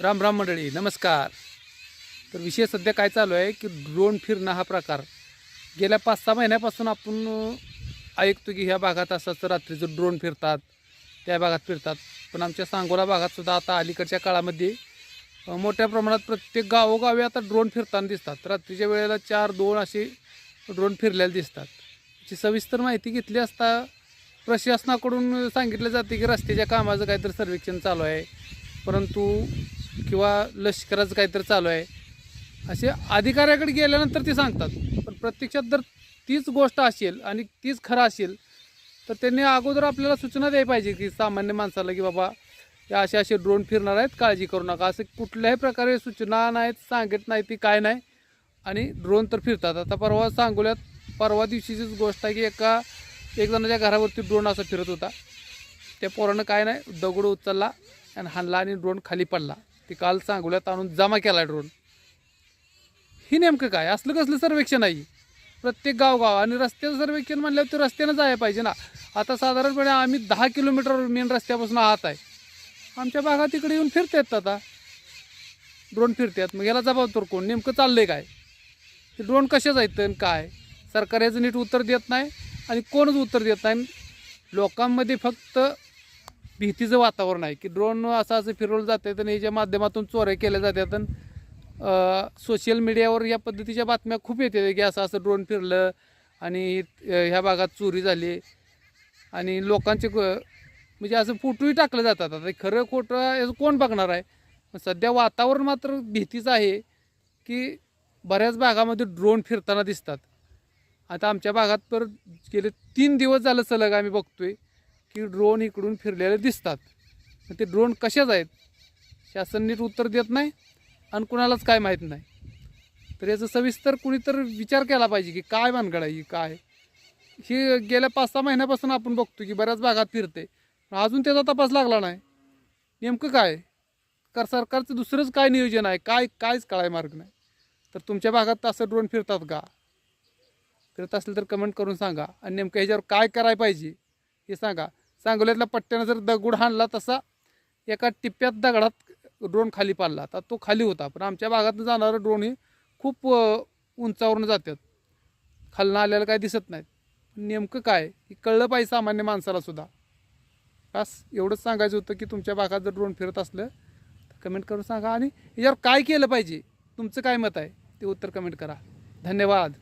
राम राम मंडळी नमस्कार. तर विषय सध्या काय चालू आहे की ड्रोन फिरणं हा प्रकार. गेल्या पाच सहा महिन्यापासून आपण ऐकतो की ह्या भागात असं असं रात्रीचं ड्रोन फिरतात त्या भागात फिरतात. पण आमच्या सांगोला भागातसुद्धा आता अलीकडच्या काळामध्ये मोठ्या प्रमाणात प्रत्येक गावोगावी आता ड्रोन फिरताना दिसतात. रात्रीच्या वेळेला चार दोन असे ड्रोन फिरलेले दिसतात. याची सविस्तर माहिती घेतली असता प्रशासनाकडून सांगितलं जाते की रस्त्याच्या कामाचं काहीतरी सर्वेक्षण चालू आहे. परंतु किंवा लष्कराचं काहीतरी चालू आहे. असे अधिकाऱ्याकडे गेल्यानंतर ते सांगतात. पण प्रत्यक्षात जर तीच गोष्ट असेल आणि तीच खरं असेल तर त्यांनी अगोदर आपल्याला सूचना द्यायला पाहिजे की सामान्य माणसाला की बाबा या असे असे ड्रोन फिरणार आहेत काळजी करू नका. असं कुठल्याही प्रकारे सूचना नाहीत सांगत नाही ती काय नाही. आणि ड्रोन तर फिरतात. आता परवा सांगोल्यात परवा दिवशीचीच गोष्ट आहे की एका एक जणाच्या घरावरती ड्रोन असा फिरत होता. त्या पोरानं काय नाही दगड उचलला आणि हाणला आणि ड्रोन खाली पडला. की काल सांगोल्यात आणून जमा केला ड्रोन ही नेमकं काय? असलं कसलं सर्वेक्षण आहे? प्रत्येक गावगाव आणि रस्त्याचं सर्वेक्षण म्हणल्यावर ते रस्त्यानं जायला पाहिजे ना. आता साधारणपणे आम्ही दहा किलोमीटर मेन रस्त्यापासून आहात आहे. आमच्या भागात इकडे येऊन फिरतात आता. ड्रोन फिरतात. मग याला जबाबदार कोण? नेमकं चाललंय काय? ते ड्रोन कसे आहेत आणि काय? सरकार याचं नीट उत्तर देत नाही आणि कोणच उत्तर देत नाही. लोकांमध्ये फक्त भीतीचं वातावरण आहे की ड्रोन असं असं फिरवलं जातं आणि याच्या माध्यमातून चोऱ्या केल्या जातात. आणि सोशल मीडियावर या पद्धतीच्या बातम्या खूप येते की असं असं ड्रोन फिरलं आणि ह्या भागात चोरी झाली. आणि लोकांचे म्हणजे असं फोटोही टाकले जातात. आता खरं खोटं याचं कोण बघणार आहे? सध्या वातावरण मात्र भीतीचं आहे की बऱ्याच भागामध्ये ड्रोन फिरताना दिसतात. आता आमच्या भागात तर गेले तीन दिवस झालं सलग आम्ही बघतोय. की ड्रोन इकडून फिरलेले दिसतात. ते ड्रोन कशाच आहेत? शासन नीट उत्तर देत नाही आणि कुणालाच काय माहीत नाही. तर याचं सविस्तर कुणीतर विचार केला पाहिजे की काय भानगड आहे काय? ही गेल्या पाच सहा महिन्यापासून आपण बघतो की बऱ्याच भागात फिरते. पण अजून त्याचा तपास लागला नाही. नेमकं काय? कर सरकारचं दुसरंच काय नियोजन आहे? काय कायच कळाय मार्ग नाही. तर तुमच्या भागात असं ड्रोन फिरतात का? फिरत असेल तर कमेंट करून सांगा. आणि नेमकं ह्याच्यावर काय करायला पाहिजे हे सांगा. सांगोल्यातल्या पट्ट्यानं जर दगड हाणला तसा एका टिप्प्यात दगडात ड्रोन खाली पाडला. तर तो खाली होता. पण आमच्या भागातनं जाणारं ड्रोन हे खूप उंचावरून जातात खालनं आलेलं काय दिसत नाहीत. नेमकं काय? हे कळलं पाहिजे सामान्य माणसाला सुद्धा. बस एवढंच सांगायचं होतं की तुमच्या भागात जर ड्रोन फिरत असलं तर कमेंट करून सांगा. आणि याच्यावर काय केलं पाहिजे? तुमचं काय मत आहे? ते उत्तर कमेंट करा. धन्यवाद.